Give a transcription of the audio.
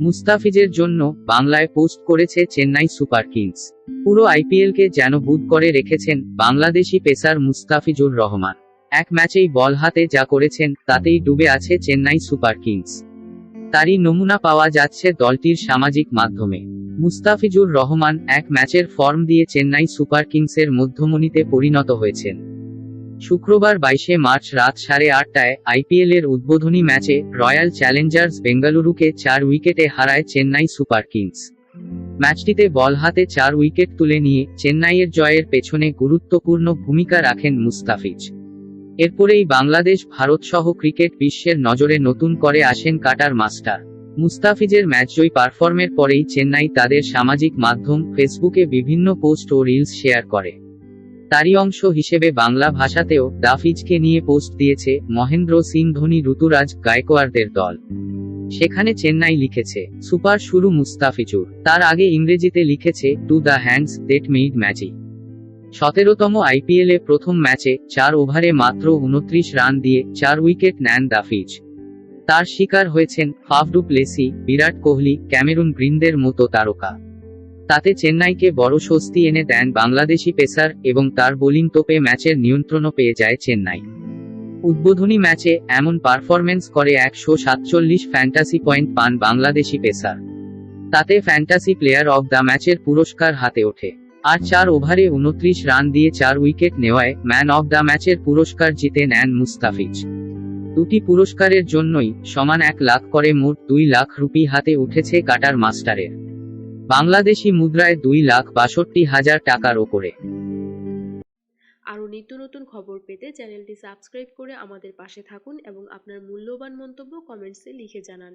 মুস্তাফিজের জন্য বাংলায় পোস্ট করেছে চেন্নাই সুপার কিংস। পুরো আইপিএলকে যেন বুধ করে রেখেছেন বাংলাদেশি পেসার মুস্তাফিজুর রহমান। এক ম্যাচেই বল হাতে যা করেছেন, তাতেই ডুবে আছে চেন্নাই সুপার কিংস। তারই নমুনা পাওয়া যাচ্ছে দলটির সামাজিক মাধ্যমে। মুস্তাফিজুর রহমান এক ম্যাচের ফর্ম দিয়ে চেন্নাই সুপার কিংসের মধ্যমণিতে পরিণত হয়েছেন। শুক্রবার বাইশে মার্চ রাত সাড়ে আটটায় আইপিএল এর উদ্বোধনী ম্যাচে রয়্যাল চ্যালেঞ্জার্স বেঙ্গালুরুকে চার উইকেটে হারায় চেন্নাই সুপার কিংস। ম্যাচটিতে বল হাতে চার উইকেট তুলে নিয়ে চেন্নাইয়ের জয়ের পেছনে গুরুত্বপূর্ণ ভূমিকা রাখেন মুস্তাফিজ। এরপরেই বাংলাদেশ, ভারত সহ ক্রিকেট বিশ্বের নজরে নতুন করে আসেন কাটার মাস্টার। মুস্তাফিজের ম্যাচজয়ী পারফর্মের পরেই চেন্নাই তাদের সামাজিক মাধ্যম, ফেসবুকে বিভিন্ন পোস্ট ও রিলস শেয়ার করে। তারই অংশ হিসেবে বাংলা ভাষাতেও দাফিজকে নিয়ে পোস্ট দিয়েছে মহেন্দ্র সিং ধোনি ঋতুরাজ গায়কোয়াড়দের দল। সেখানে চেন্নাই লিখেছে, সুপার শুরু মুস্তাফিজুর। তার আগে ইংরেজিতে লিখেছে, to the hands that made magic. সতেরোতম আইপিএলে প্রথম ম্যাচে চার ওভারে মাত্র উনত্রিশ রান দিয়ে চার উইকেট নেন দাফিজ। তার শিকার হয়েছেন Faf du Plessis, Virat Kohli, Cameron গ্রিনদের মতো তারকা। তাতে চেন্নাইকে বড় স্বস্তি এনে দেন বাংলাদেশি পেসার এবং তার বোলিং তোপে ম্যাচের নিয়ন্ত্রণও পেয়ে যায় চেন্নাই। উদ্বোধনী ম্যাচে এমন পারফরমেন্স করে একশো সাতচল্লিশ ফ্যান্টাসি পয়েন্ট পান বাংলাদেশি পেসার। তাতে ফ্যান্টাসি প্লেয়ার অব দ্য ম্যাচের পুরস্কার হাতে ওঠে। আর চার ওভারে উনত্রিশ রান দিয়ে চার উইকেট নেওয়ায় ম্যান অব দ্য ম্যাচের পুরস্কার জিতে নেন মুস্তাফিজ। দুটি পুরস্কারের জন্যই সমান এক লাখ করে মোট দুই লাখ রুপি হাতে উঠেছে কাটার মাস্টারের। বাংলাদেশি মুদ্রায় দুই লাখ বাষট্টি হাজার টাকার ওপরে। আরও নিত্য নতুন খবর পেতে চ্যানেলটি সাবস্ক্রাইব করে আমাদের পাশে থাকুন এবং আপনার মূল্যবান মন্তব্য কমেন্টসে লিখে জানান।